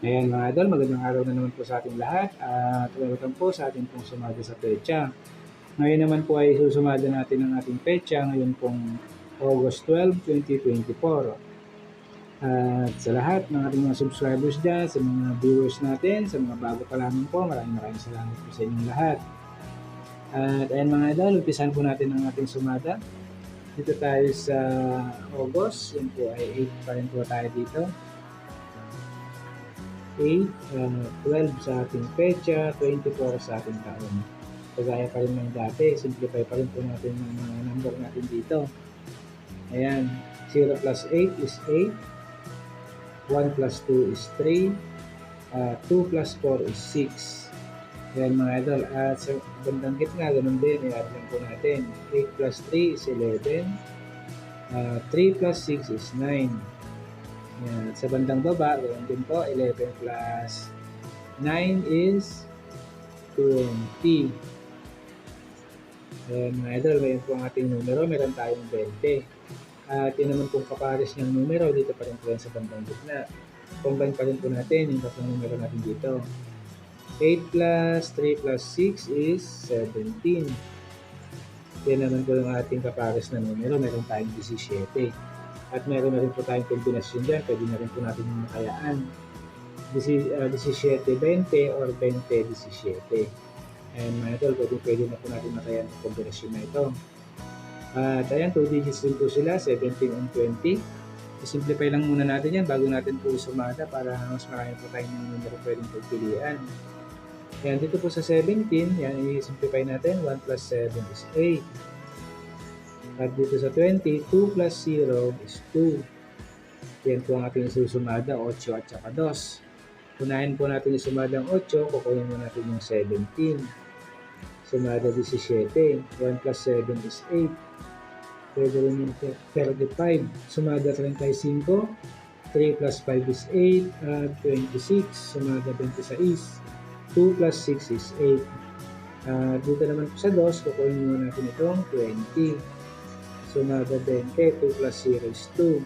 Ayan mga idol, magandang araw na naman po sa ating lahat at welcome po sa ating pong sumada sa pecha. Ngayon naman po ay susumada natin ang ating pecha ngayon pong August 12, 2024. At sa lahat ng ating mga subscribers dyan, sa mga viewers natin, sa mga bago pa lamang po, maraming maraming salamat po sa inyong lahat. At ayan mga idol, umpisan po natin ang ating sumada. Dito tayo sa August, yun po ay 8 pa rin po tayo dito. 8, uh, 12 sa ating pecha, 24 sa ating taon. Kagaya pa rin ng dati, simplify pa rin po natin yung mga number natin dito. Ayan, 0 plus 8 is 8, 1 plus 2 is 3, uh, 2 plus 4 is 6. Ayan mga idol, at sa bandang gitna, ganun din, i-add lang po natin. 8 plus 3 is 11, uh, 3 plus 6 is 9. Yan. Sa bandang baba, ganoon din po, 11 plus 9 is 20. Ayan mga idol, ngayon po ang ating numero, meron tayong 20. At yun naman pong kapares ng numero, dito pa rin po yan sa bandang gitna. Combine pa rin po natin yung tatlong numero natin dito. 8 plus 3 plus 6 is 17. Yan naman po yung ating kapares na numero, meron tayong 17. At meron na rin po tayong kombinasyon dyan. Pwede na rin po natin yung makayaan. 17-20 or 20-17. And mga idol, pwede, pwede na po natin makayaan yung kombinasyon na ito. At ayan, 2 digits din po sila, 17 and 20. I-simplify lang muna natin yan bago natin po sumada para mas marami po tayong numero pwedeng pagpilian. Yan, dito po sa 17, yan, i-simplify natin. 1 plus 7 is 8. At dito sa 20, 2 plus 0 is 2. Yan po ang ating susumada, 8 at saka 2. Unahin po natin yung sumada ng 8, kukunin mo natin yung 17. Sumada 17, 1 plus 7 is 8. Pwede rin yung 35. Sumada 35, 3 plus 5 is 8, at 26. Sumada 26. 2 plus 6 is 8. Uh, dito naman po sa 2, kukunin mo natin itong 20. Sumada 20, 2 plus 0 is 2.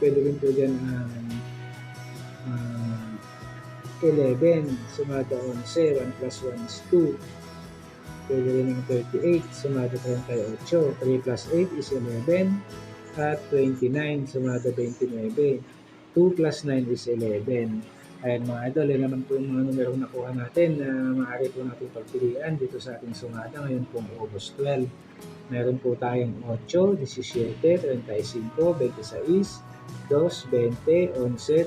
Pwede rin po dyan um, uh, 11. Sumada 11, 1 plus 1 is 2. Pwede rin ng 38. Sumada 38. 3 plus 8 is 11. At 29. Sumada 29. 2 plus 9 is 11. Ayan mga idol, yan naman po yung mga numero nakuha natin na maaari po natin pagpilian dito sa ating sumada ngayon pong August 12. Meron po tayong 8, 17, 35, 26, 2, 20, 11,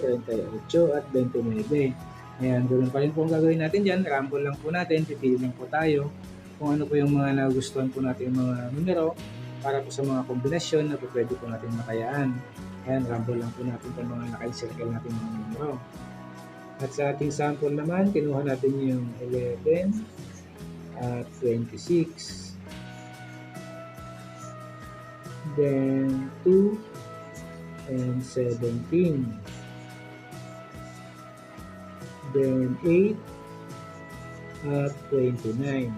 38, at 29. Ayan, ganoon pa rin po ang gagawin natin dyan. Rumble lang po natin, pipili lang po tayo kung ano po yung mga nagustuhan po natin mga numero para po sa mga kombinasyon na po pwede po natin makayaan. Ayan, rumble lang po natin itong mga naka-circle natin mga numero. At sa ating sample naman, kinuha natin yung 11 at 26. Then 2 and 17. Then 8 at 29.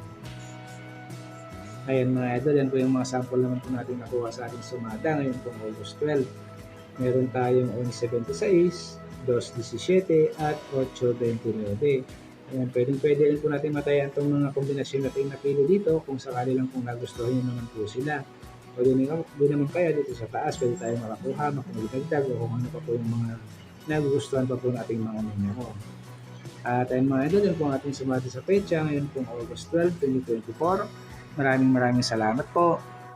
Ayan mga idol, yan po yung mga sample naman po natin nakuha sa ating sumada ngayon po August 12. Meron tayong 1176, 2.17 at 8.29. Ayan, pwedeng pwede rin po natin matayan itong mga kombinasyon natin napili dito kung sakali lang kung nagustuhan nyo naman po sila. O din, din naman kaya dito sa taas, pwede tayo makakuha, makumulitagdag o kung ano pa po yung mga nagugustuhan pa po nating mga numero. At ayun mga idol, yan po ang ating sumati sa pecha ngayon pong August 12, 2024. Maraming maraming salamat po.